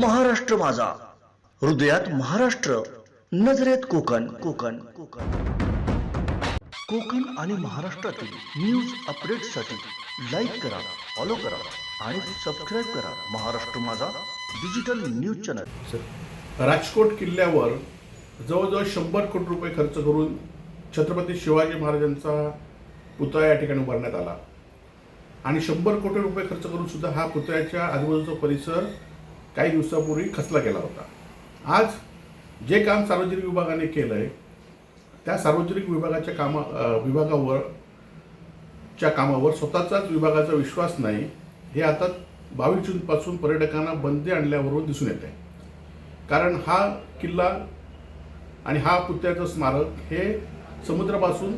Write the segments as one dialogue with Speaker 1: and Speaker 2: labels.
Speaker 1: महाराष्ट्र माझा. हृदयात महाराष्ट्र नजरेत कोकण. कोकण कोकण. कोकण आणि महाराष्ट्रातील न्यूज अपडेटसाठी लाईक करा फॉलो करा आणि सबस्क्राईब करा महाराष्ट्र माझा डिजिटल न्यूज चॅनल
Speaker 2: राजकोट किल्ल्यावर जवळजवळ शंभर कोटी रुपये खर्च करून छत्रपती शिवाजी महाराजांचा पुतळा या ठिकाणी उभारण्यात आला. आणि शंभर कोटी रुपये खर्च करून सुद्धा हा पुतळ्याच्या आजूबाजूचा परिसर काही दिवसापूर्वी खचला गेला होता. आज जे काम सार्वजनिक विभागाने केलं आहे त्या सार्वजनिक विभागाच्या कामा विभागावर च्या कामावर स्वतःचाच विभागाचा विश्वास नाही हे आता बावीस जूनपासून पर्यटकांना बंदी आणल्यावरून दिसून येत आहे कारण हा किल्ला आणि हा पुतळ्याचं स्मारक हे समुद्रापासून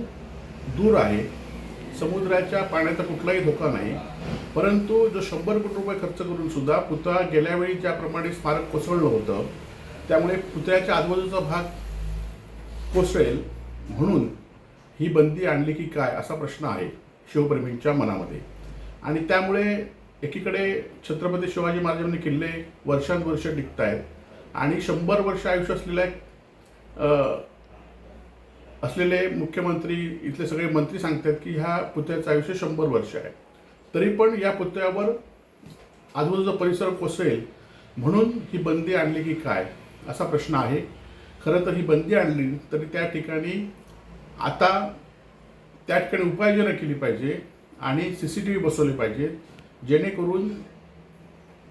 Speaker 2: दूर आहे. समुद्राच्या पाण्याचा कुठलाही धोका नाही. परंतु जो शंभर कोटी रुपये खर्च करून सुद्धा पुतळा गेल्यावेळी ज्याप्रमाणे स्मारक कोसळलं होतं त्यामुळे पुतळ्याच्या आजूबाजूचा भाग कोसळेल म्हणून ही बंदी आणली की काय असा प्रश्न आहे शिवप्रेमींच्या मनामध्ये. आणि त्यामुळे एकीकडे छत्रपती शिवाजी महाराजांनी किल्ले वर्षानुवर्ष टिकत आहेत आणि शंभर वर्ष आयुष्य असलेल्या असलेले मुख्यमंत्री इथले सगळे मंत्री सांगतात की ह्या पुतळ्याचं आयुष्य शंभर वर्ष आहे. तरी पण या पुतळ्यावर आजूबाजूचा परिसर कोसळेल. म्हणून ही बंदी आणली की काय? असा प्रश्न आहे. खरं तर ही बंदी आणली तरी त्या ठिकाणी आता त्या ठिकाणी उपाययोजना केली पाहिजे आणि सी सी टी व्ही बसवली पाहिजे जेणेकरून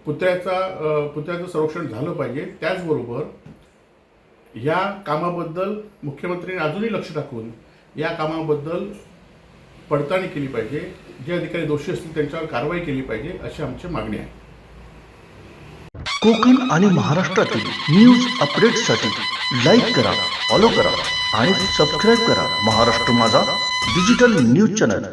Speaker 2: पुतळ्याचा पुतळ्याचं संरक्षण झालं पाहिजे. त्याचबरोबर या कामाबद्दल मुख्यमंत्र्यांनी अजूनही लक्ष टाकून या कामाबद्दल पडताळणी केली पाहिजे. जे अधिकारी दोषी असतील त्यांच्यावर कारवाई केली पाहिजे अशी आमची मागणी आहे.
Speaker 1: कोकण आणि महाराष्ट्रातील न्यूज अपडेटसाठी लाईक करा फॉलो करा आणि सबस्क्राईब करा महाराष्ट्र माझा डिजिटल न्यूज चॅनल.